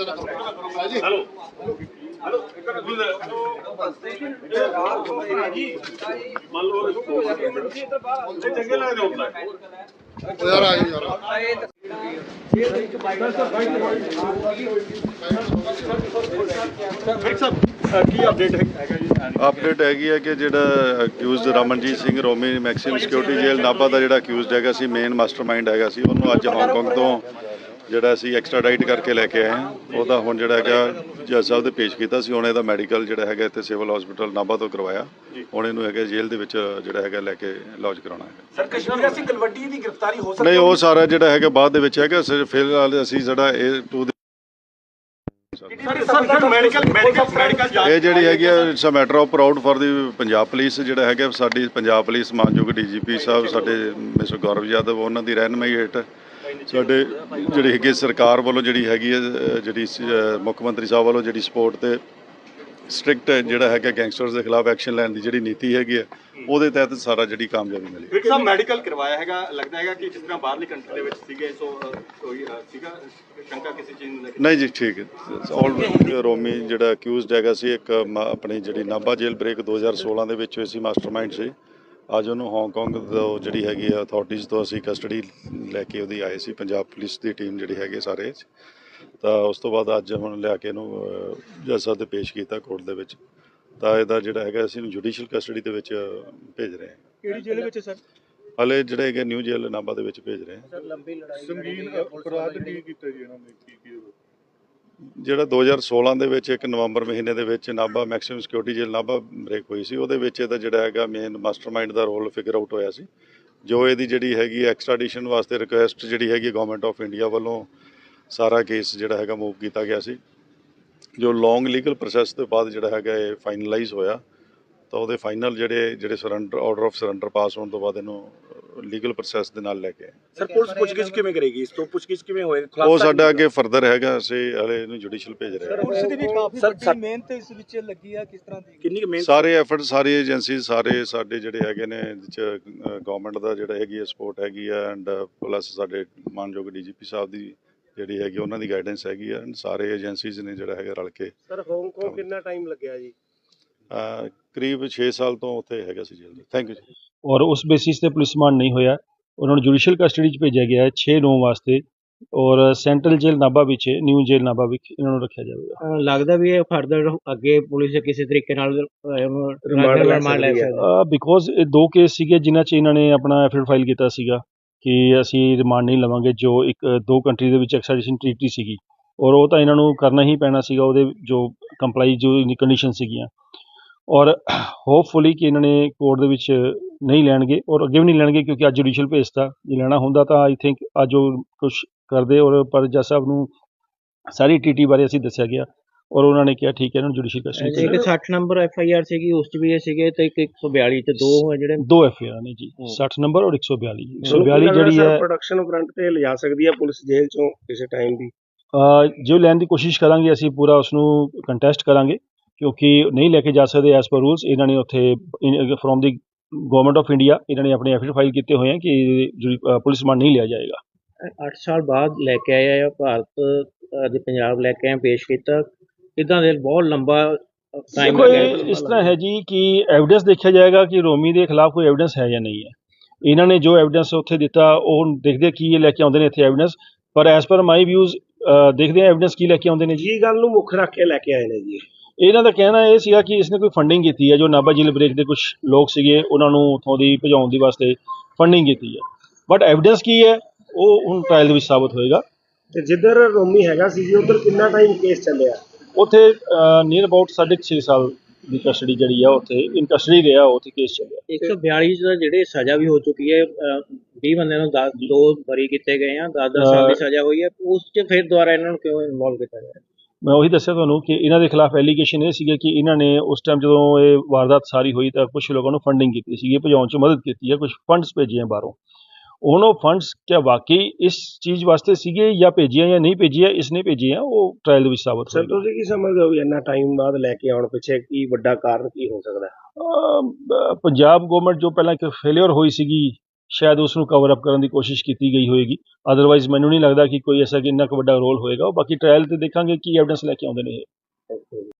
Hello hello ਇੱਕ minute ਮੰਨ ਲਓ ਇਹ ਚੰਗੇ ਲੱਗਦੇ ਹੁੰਦਾ ਉਹ ਯਾਰ ਆ ਜਾਓ ਯਾਰ ਕੀ ਅਪਡੇਟ ਹੈਗਾ ਜੀ ਅਪਡੇਟ ਹੈਗੀ ਹੈ ਕਿ ਜਿਹੜਾ accused Ramanjit Singh Romi maximum security ਜੇਲ੍ਹ ਨਾਭਾ ਦਾ ਜਿਹੜਾ ਅਕਿਊਜ਼ਡ ਹੈਗਾ ਸੀ ਮੇਨ ਮਾਸਟਰਮਾਈਂਡ ਹੈਗਾ ਸੀ, ਉਹਨੂੰ ਅੱਜ ਹਾਂਗਕਾਂਗ ਤੋਂ ਜਿਹੜਾ ਅਸੀਂ ਐਕਸਟ੍ਰਾਡਾਈਟ ਕਰਕੇ ਲੈ ਕੇ ਆਏ ਹਾਂ ਉਹਦਾ ਹੁਣ ਜਿਹੜਾ ਹੈਗਾ ਜੱਜ ਸਾਹਿਬ ਦੇ ਪੇਸ਼ ਕੀਤਾ ਸੀ ਹੁਣ ਇਹਦਾ ਮੈਡੀਕਲ ਜਿਹੜਾ ਹੈਗਾ ਇੱਥੇ ਸਿਵਲ ਹਸਪੀਟਲ ਨਾਭਾ ਤੋਂ ਕਰਵਾਇਆ। ਹੁਣ ਇਹਨੂੰ ਹੈਗਾ ਜੇਲ੍ਹ ਦੇ ਵਿੱਚ ਜਿਹੜਾ ਹੈਗਾ ਲੈ ਕੇ ਲੌਜ ਕਰਾਉਣਾ ਹੈ ਸਰ ਕਸ਼ਮੀਰ ਸਿੰਘ ਗਲਵੱਡੀ ਦੀ ਗ੍ਰਿਫਤਾਰੀ ਹੋ ਸਕਦੀ ਨਹੀਂ ਉਹ ਸਾਰਾ ਜਿਹੜਾ ਹੈਗਾ ਬਾਅਦ ਦੇ ਵਿੱਚ ਹੈਗਾ ਸਿਰਫ ਫਿਲਹਾਲ ਅਸੀਂ ਜਿਹੜਾ ਇਹ ਟੂ ਸਰ ਸਰ ਇਹ ਜਿਹੜੀ ਹੈਗੀ ਆ it's a matter of proud for the Punjab police ਜਿਹੜਾ ਹੈਗਾ ਸਾਡੀ ਪੰਜਾਬ ਪੁਲਿਸ ਮਾਨਯੋਗ ਡੀਜੀਪੀ ਸਾਹਿਬ ਸਾਡੇ ਮਿਸਟਰ ਗੌਰਵ ਯਾਦਵ ਉਹਨਾਂ ਦੀ ਰਹਿਨਮਾਈ ਹੇਠ ਸਾਡੇ ਜਿਹੜੀ ਹੈਗੀ ਸਰਕਾਰ ਵੱਲੋਂ ਜਿਹੜੀ ਹੈਗੀ ਹੈ ਜਿਹੜੀ ਮੁੱਖ ਮੰਤਰੀ ਸਾਹਿਬ ਵੱਲੋਂ ਜਿਹੜੀ ਸਪੋਰਟ ਤੇ ਸਟ੍ਰਿਕਟ ਜਿਹੜਾ ਹੈਗਾ ਗੈਂਗਸਟਰਸ ਦੇ ਖਿਲਾਫ ਐਕਸ਼ਨ ਲੈਣ ਦੀ ਜਿਹੜੀ ਨੀਤੀ ਹੈਗੀ ਹੈ ਉਹਦੇ ਤਹਿਤ ਸਾਰਾ ਜਿਹੜੀ ਕਾਮਯਾਬੀ ਮਿਲੀ। ਵਿਕ ਸਾਹਿਬ ਮੈਡੀਕਲ ਕਰਵਾਇਆ ਹੈਗਾ ਲੱਗਦਾ ਹੈਗਾ ਕਿ ਜਿਸ ਤਰ੍ਹਾਂ ਬਾਹਰਲੀ ਕੰਟਰੀ ਦੇ ਵਿੱਚ ਸੀਗੇ ਸੋ ਕੋਈ ਸੀਗਾ? ਸ਼ੰਕਾ ਕਿਸੇ ਚੀਜ਼ ਨੂੰ ਨਹੀਂ ਜੀ ਠੀਕ ਹੈ। ਆਲ ਰੋਮੀ ਜਿਹੜਾ ਅਕਿਊਜ਼ਡ ਹੈਗਾ ਸੀ ਇੱਕ ਆਪਣੀ ਜਿਹੜੀ ਨਾਭਾ ਜੇਲ੍ਹ ਬ੍ਰੇਕ 2016 ਦੇ ਵਿੱਚ ਹੋਈ ਸੀ ਮਾਸਟਰਮਾਈਂਡ ਸੀ। ਅੱਜ ਉਹਨੂੰ ਹਾਂਗਕਾਂਗ ਤੋਂ ਜਿਹੜੀ ਹੈਗੀ ਆ ਅਥਾਰਟੀਜ਼ ਤੋਂ ਅਸੀਂ ਕਸਟਡੀ ਲੈ ਕੇ ਉਹਦੀ ਆਏ ਸੀ ਪੰਜਾਬ ਪੁਲਿਸ ਦੀ ਟੀਮ ਜਿਹੜੀ ਹੈਗੀ ਸਾਰੇ ਤਾਂ ਉਸ ਤੋਂ ਬਾਅਦ ਅੱਜ ਹੁਣ ਲਿਆ ਕੇ ਇਹਨੂੰ ਜੱਜ ਸਾਹਿਬ ਦੇ ਪੇਸ਼ ਕੀਤਾ ਕੋਰਟ ਦੇ ਵਿੱਚ। ਤਾਂ ਇਹਦਾ ਜਿਹੜਾ ਹੈਗਾ ਅਸੀਂ ਇਹਨੂੰ ਜੁਡੀਸ਼ੀਅਲ ਕਸਟਡੀ ਦੇ ਵਿੱਚ ਭੇਜ ਰਹੇ ਹਾਂ। ਕਿਹੜੀ ਜੇਲ੍ਹ ਵਿੱਚ ਸਰ? ਹਲੇ ਜਿਹੜੇ ਹੈਗੇ ਨਿਊ ਜੇਲ੍ਹ ਨਾਭਾ ਦੇ ਵਿੱਚ ਭੇਜ ਰਹੇ ਹਾਂ। ਸੰਗੀਨ ਅਪਰਾਧ ਕੀ ਕੀਤਾ ਜੀ ਇਹਨਾਂ ਨੇ? ਕੀ ਕੀ ਜਿਹੜਾ 2016 ਦੇ ਵਿੱਚ ਇੱਕ ਨਵੰਬਰ ਮਹੀਨੇ ਦੇ ਵਿੱਚ ਨਾਭਾ ਮੈਕਸਿਮਮ ਸਿਕਿਉਰਿਟੀ ਜੇਲ੍ਹ ਨਾਭਾ ਬ੍ਰੇਕ ਹੋਈ ਸੀ, ਉਹਦੇ ਵਿੱਚ ਇਹਦਾ ਜਿਹੜਾ ਹੈਗਾ ਮੇਨ ਮਾਸਟਰਮਾਈਂਡ ਦਾ ਰੋਲ ਫਿਗਰ ਆਊਟ ਹੋਇਆ ਸੀ, ਜੋ ਇਹਦੀ ਜਿਹੜੀ ਹੈਗੀ ਐਕਸਟ੍ਰੈਡੀਸ਼ਨ ਵਾਸਤੇ ਰਿਕੁਐਸਟ ਜਿਹੜੀ ਹੈਗੀ ਗਵਰਨਮੈਂਟ ਆਫ ਇੰਡੀਆ ਵੱਲੋਂ ਸਾਰਾ ਕੇਸ ਜਿਹੜਾ ਹੈਗਾ ਮੂਵ ਕੀਤਾ ਗਿਆ ਸੀ, ਜੋ ਲੌਂਗ ਲੀਗਲ ਪ੍ਰੋਸੈਸ ਤੋਂ ਬਾਅਦ ਜਿਹੜਾ ਹੈਗਾ ਇਹ ਫਾਈਨਲਾਈਜ਼ ਹੋਇਆ, ਤਾਂ ਉਹਦੇ ਫਾਈਨਲ ਜਿਹੜੇ ਜਿਹੜੇ surrender order of surrender pass ਹੋਣ ਤੋਂ ਬਾਅਦ ਇਹਨੂੰ ਲੀਗਲ ਪ੍ਰੋਸੈਸ ਦੇ ਨਾਲ ਲੈ ਕੇ ਆਏ। ਸਰ ਪੁਲਿਸ ਪੁੱਛਗਿੱਛ ਕਿਵੇਂ ਕਰੇਗੀ? ਇਸ ਤੋਂ ਪੁੱਛਗਿੱਛ ਕਿਵੇਂ ਹੋਏਗਾ ਉਹ ਸਾਡਾ ਅੱਗੇ ਫਰਦਰ ਹੈਗਾ ਅਸੀਂ ਹਲੇ ਇਹਨੂੰ ਜੁਡੀਸ਼ੀਅਲ ਭੇਜ ਰਹੇ ਹਾਂ। ਪੁਲਿਸ ਦੀ ਵੀ ਕਾਫੀ ਸਰ- ਵੱਡੀ ਮਿਹਨਤ ਇਸ ਵਿੱਚ ਲੱਗੀ ਆ ਕਿਸ ਤਰ੍ਹਾਂ ਦੀ? ਕਿੰਨੀ ਮਿਹਨਤ? ਸਾਰੇ ਐਫਰਟ ਸਾਰੀ ਏਜੰਸੀ ਸਾਰੇ ਸਾਡੇ ਜਿਹੜੇ ਹੈਗੇ ਨੇ ਗਵਰਨਮੈਂਟ ਦਾ ਜਿਹੜਾ ਹੈਗੀ ਹੈ ਸਪੋਰਟ ਹੈਗੀ ਹੈ ਐਂਡ ਪਲੱਸ ਸਾਡੇ ਮਾਨਯੋਗ ਡੀਜੀਪੀ ਸਾਹਿਬ ਦੀ ਜਿਹੜੀ ਹੈਗੀ ਉਹਨਾਂ ਦੀ ਗਾਈਡੈਂਸ ਹੈਗੀ ਹੈ and ਸਾਰੇ ਏਜੰਸੀਜ਼ ਨੇ ਜਿਹੜਾ ਹੈਗਾ ਰਲ ਕੇ ਸਰ ਹਾਂਗਕਾਂਗ ਕਿੰਨਾ ਟਾਈਮ ਲੱਗਿਆ ਜੀ? ਕਰੀਬ 6 ਸਾਲ ਤੋਂ ਉੱਥੇ ਹੈਗਾ ਸੀ ਜੇਲ੍ਹ ਥੈਂਕ ਯੂ ਜੀ। ਔਰ ਉਸ ਬੇਸਿਸ ਤੇ ਪੁਲਿਸ ਰਿਮਾਂਡ ਨਹੀਂ ਹੋਇਆ। ਉਹਨਾਂ ਨੂੰ ਜੁਡੀਸ਼ੀਅਲ ਕਸਟਡੀ 'ਚ ਭੇਜਿਆ ਗਿਆ ਹੈ 6 ਨੌ ਵਾਸਤੇ। ਔਰ ਸੈਂਟਰਲ ਜੇਲ੍ਹ ਨਾਭਾ ਵਿੱਚ ਨਿਊ ਜੇਲ੍ਹ ਨਾਭਾ ਵਿੱਚ ਇਹਨਾਂ ਨੂੰ ਰੱਖਿਆ ਜਾਵੇਗਾ। ਲੱਗਦਾ ਵੀ ਇਹ ਫਰਦਰ ਅੱਗੇ ਪੁਲਿਸ ਕਿਸੇ ਤਰੀਕੇ ਨਾਲ ਰਿਮਾਂਡ ਲੈ ਸਕਦੀ ਹੈ। ਬਿਕੋਜ਼ ਇਹ ਦੋ ਕੇਸ ਸੀਗੇ ਜਿਨ੍ਹਾਂ 'ਚ ਇਹਨਾਂ ਨੇ ਆਪਣਾ ਐਫਆਈਆਰ ਫਾਈਲ ਕੀਤਾ ਸੀਗਾ ਕਿ ਅਸੀਂ ਰਿਮਾਂਡ ਨਹੀਂ ਲਵਾਂਗੇ ਜੋ ਇੱਕ ਦੋ ਕੰਟਰੀ ਦੇ ਵਿੱਚ ਐਕਸਟ੍ਰੈਡੀਸ਼ਨ ਟ੍ਰੀਟੀ ਸੀਗੀ। ਔਰ ਉਹ ਤਾਂ ਇਹਨਾਂ ਨੂੰ ਕਰਨਾ ਹੀ ਪੈਣਾ ਸੀਗਾ ਉਹਦੇ ਜੋ ਕੰਪਲਾਈ ਜੋ ਕੰਡੀਸ਼ਨ ਸੀਗੀਆਂ। ਔਰ ਹੋਪਫੁਲੀ ਕਿ ਇਹਨਾਂ ਨੇ ਕੋਰਟ ਦੇ ਵਿੱਚ ਨਹੀਂ ਲੈਣਗੇ ਔਰ ਅੱਗੇ ਵੀ ਨਹੀਂ ਲੈਣਗੇ ਕਿਉਂਕਿ ਅੱਜ ਜੁਡੀਸ਼ੀਅਲ ਭੇਜਤਾ ਜੇ ਲੈਣਾ ਹੁੰਦਾ ਤਾਂ ਆਈ ਥਿੰਕ ਅੱਜ ਉਹ ਕੁਝ ਕਰਦੇ ਔਰ ਪਰ ਜੱਜ ਸਾਹਿਬ ਨੂੰ ਸਾਰੀ ਟੀਟੀ ਬਾਰੇ ਅਸੀਂ ਦੱਸਿਆ ਗਿਆ ਔਰ ਉਹਨਾਂ ਨੇ ਕਿਹਾ ਠੀਕ ਹੈ ਇਹਨਾਂ ਨੂੰ ਜੁਡੀਸ਼ੀਅਲ ਕਸਟਡੀ ਇੱਕ 60 ਨੰਬਰ ਐਫ ਆਈ ਆਰ ਸੀਗੀ ਉਸ 'ਚ ਵੀ ਇਹ ਸੀਗੇ ਤੇ ਇੱਕ 142 ਤੇ ਦੋ ਹੈ ਜਿਹੜੇ। ਦੋ ਐਫ ਆਰ ਨੇ ਜੀ 60 ਨੰਬਰ ਔਰ 142 142 ਜਿਹੜੀ ਹੈ ਪ੍ਰੋਡਕਸ਼ਨ ਫਰੰਟ ਤੇ ਲਿਜਾ ਸਕਦੀ ਹੈ ਪੁਲਿਸ ਜੇਲ੍ਹ ਚੋਂ ਕਿਸੇ ਟਾਈਮ ਵੀ ਜੋ ਲੈਣ ਦੀ ਕੋਸ਼ਿਸ਼ ਕਰਾਂਗੇ ਅਸੀਂ ਪੂਰਾ ਉਸ ਨੂੰ ਕੰਟੈਸਟ ਕਰਾਂਗੇ। ਕਿਉਂਕਿ ਨਹੀਂ ਲੈ ਕੇ ਜਾ ਸਕਦੇ ਐਸ ਪਰ ਰੂਲਸ ਇਹਨਾਂ ਨੇ ਉੱਥੇ from the government of India ਇਹਨਾਂ ਨੇ ਆਪਣੇ ਐਫੀਡ ਫਾਈਲ ਕੀਤੇ ਹੋਏ ਹਨ ਕਿ ਪੁਲਿਸ ਰਿਮਾਂਡ ਨਹੀਂ ਲਿਆ ਜਾਏਗਾ। 8 ਸਾਲ ਬਾਅਦ ਲੈ ਕੇ ਆਏ ਆ ਭਾਰਤ ਅੱਜ ਪੰਜਾਬ ਲੈ ਕੇ ਆਏ ਪੇਸ਼ ਕੀਤਾ। ਇਦਾਂ ਦੇ ਬਹੁਤ ਲੰਬਾ ਟਾਈਮ ਇਹ ਇਸ ਤਰ੍ਹਾਂ ਹੈ ਜੀ ਕਿ ਐਵੀਡੈਂਸ ਦੇਖਿਆ ਜਾਏਗਾ ਕਿ ਰੋਮੀ ਦੇ ਖਿਲਾਫ ਕੋਈ ਐਵੀਡੈਂਸ ਹੈ ਜਾਂ ਨਹੀਂ ਹੈ। ਇਹਨਾਂ ਨੇ ਜੋ ਐਵੀਡੈਂਸ ਉੱਥੇ ਦਿੱਤਾ ਉਹ ਦੇਖਦੇ ਕੀ ਇਹ ਲੈ ਕੇ ਆਉਂਦੇ ਨੇ ਇੱਥੇ ਐਵੀਡੈਂਸ ਪਰ ਐਸ ਪਰ ਮਾਈ ਵਿਊਜ਼ ਦੇਖਦੇ ਆ ਐਵੀਡੈਂਸ ਕੀ ਲੈ ਕੇ ਆਉਂਦੇ ਨੇ ਜੀ। ਜੀ ਗੱਲ ਨੂੰ ਮੁੱਖ ਰੱਖ ਕੇ ਲੈ ਕੇ ਆਏ ਨੇ ਜੀ ਇਹਨਾਂ ਦਾ ਕਹਿਣਾ ਇਹ ਸੀਗਾ ਕਿ ਇਸਨੇ ਕੋਈ ਫੰਡਿੰਗ ਕੀਤੀ ਹੈ ਜੋ ਨਾਭਾ ਜ਼ਿਲ੍ਹੇ ਬ੍ਰੇਕ ਦੇ ਕੁਝ ਲੋਕ ਸੀਗੇ ਉਹਨਾਂ ਨੂੰ ਉੱਥੋਂ ਦੀ ਭਜਾਉਣ ਦੀ ਵਾਸਤੇ ਫੰਡਿੰਗ ਕੀਤੀ ਹੈ। ਬਟ ਐਵੀਡੈਂਸ ਕੀ ਹੈ? ਉਹ ਹੁਣ ਟ੍ਰਾਇਲ ਦੇ ਵਿੱਚ ਸਾਬਤ ਹੋਏਗਾ। ਤੇ ਜਿੱਧਰ ਰੋਮੀ ਹੈਗਾ ਸੀ ਜੀ ਉਧਰ ਕਿੰਨਾ ਟਾਈਮ ਕੇਸ ਚੱਲਿਆ? ਉੱਥੇ ਨੀਅਰ ਅਬਾਊਟ 6.5 ਸਾਲ ਦੀ ਕਸਟਡੀ ਜਿਹੜੀ ਆ ਉੱਥੇ ਇਨ ਕਸਟਡੀ ਰਿਹਾ ਉੱਥੇ ਕੇਸ ਚੱਲਿਆ। 142 ਦਾ ਜਿਹੜੇ ਸਜ਼ਾ ਵੀ ਹੋ ਚੁੱਕੀ ਹੈ 20 ਬੰਦਿਆਂ ਨੂੰ ਦੋ ਬਰੀ ਕੀਤੇ ਗਏ ਆ 10 10 ਸਾਲ ਦੀ ਸਜ਼ਾ ਹੋਈ ਹੈ ਉਸ 'ਚ ਫਿਰ ਦੁਬਾਰਾ ਇਹਨਾਂ ਨੂੰ ਕਿਉਂ ਇਨਵੋਲਵ ਕੀਤਾ ਗਿਆ? ਮੈਂ ਉਹੀ ਦੱਸਿਆ ਤੁਹਾਨੂੰ ਕਿ ਇਹਨਾਂ ਦੇ ਖਿਲਾਫ ਐਲੀਗੇਸ਼ਨ ਇਹ ਸੀਗਾ ਕਿ ਇਹਨਾਂ ਨੇ ਉਸ ਟਾਈਮ ਜਦੋਂ ਇਹ ਵਾਰਦਾਤ ਸਾਰੀ ਹੋਈ ਤਾਂ ਕੁਝ ਲੋਕਾਂ ਨੂੰ ਫੰਡਿੰਗ ਕੀਤੀ ਸੀਗੀ ਭਜਾਉਣ 'ਚ ਮਦਦ ਕੀਤੀ ਹੈ ਕੁਝ ਫੰਡਸ ਭੇਜੇ ਆ ਬਾਹਰੋਂ। ਹੁਣ ਉਹ ਫੰਡਸ ਕਿਆ ਵਾਕਈ ਇਸ ਚੀਜ਼ ਵਾਸਤੇ ਸੀਗੇ ਜਾਂ ਭੇਜੀਆਂ ਜਾਂ ਨਹੀਂ ਭੇਜੀਆਂ ਇਸਨੇ ਭੇਜੇ ਆ ਉਹ ਟ੍ਰਾਇਲ ਦੇ ਵਿੱਚ ਸਾਬਤ ਸਰ ਹੋਏਗਾ ਤੁਸੀਂ ਕੀ ਸਮਝਦੇ ਹੋ ਵੀ ਇੰਨਾ ਟਾਈਮ ਬਾਅਦ ਲੈ ਕੇ ਆਉਣ ਪਿੱਛੇ ਕੀ ਵੱਡਾ ਕਾਰਨ ਕੀ ਹੋ ਸਕਦਾ? ਪੰਜਾਬ ਗਵਰਨਮੈਂਟ ਜੋ ਪਹਿਲਾਂ ਇੱਕ ਫੇਲਿਅਰ ਹੋਈ ਸੀਗੀ ਸ਼ਾਇਦ ਉਸ ਨੂੰ ਕਵਰ ਅਪ ਕਰਨ ਦੀ ਕੋਸ਼ਿਸ਼ ਕੀਤੀ ਗਈ ਹੋਏਗੀ। ਅਦਰਵਾਈਜ਼ ਮੈਨੂੰ ਨਹੀਂ ਲੱਗਦਾ ਕਿ ਕੋਈ ਐਸਾ ਕਿ ਇੰਨਾ ਕੁ ਵੱਡਾ ਰੋਲ ਹੋਏਗਾ। ਉਹ ਬਾਕੀ ਟ੍ਰਾਇਲ ਤੇ ਦੇਖਾਂਗੇ ਕੀ ਐਵੀਡੈਂਸ ਲੈ ਕੇ ਆਉਂਦੇ ਨੇ ਇਹ।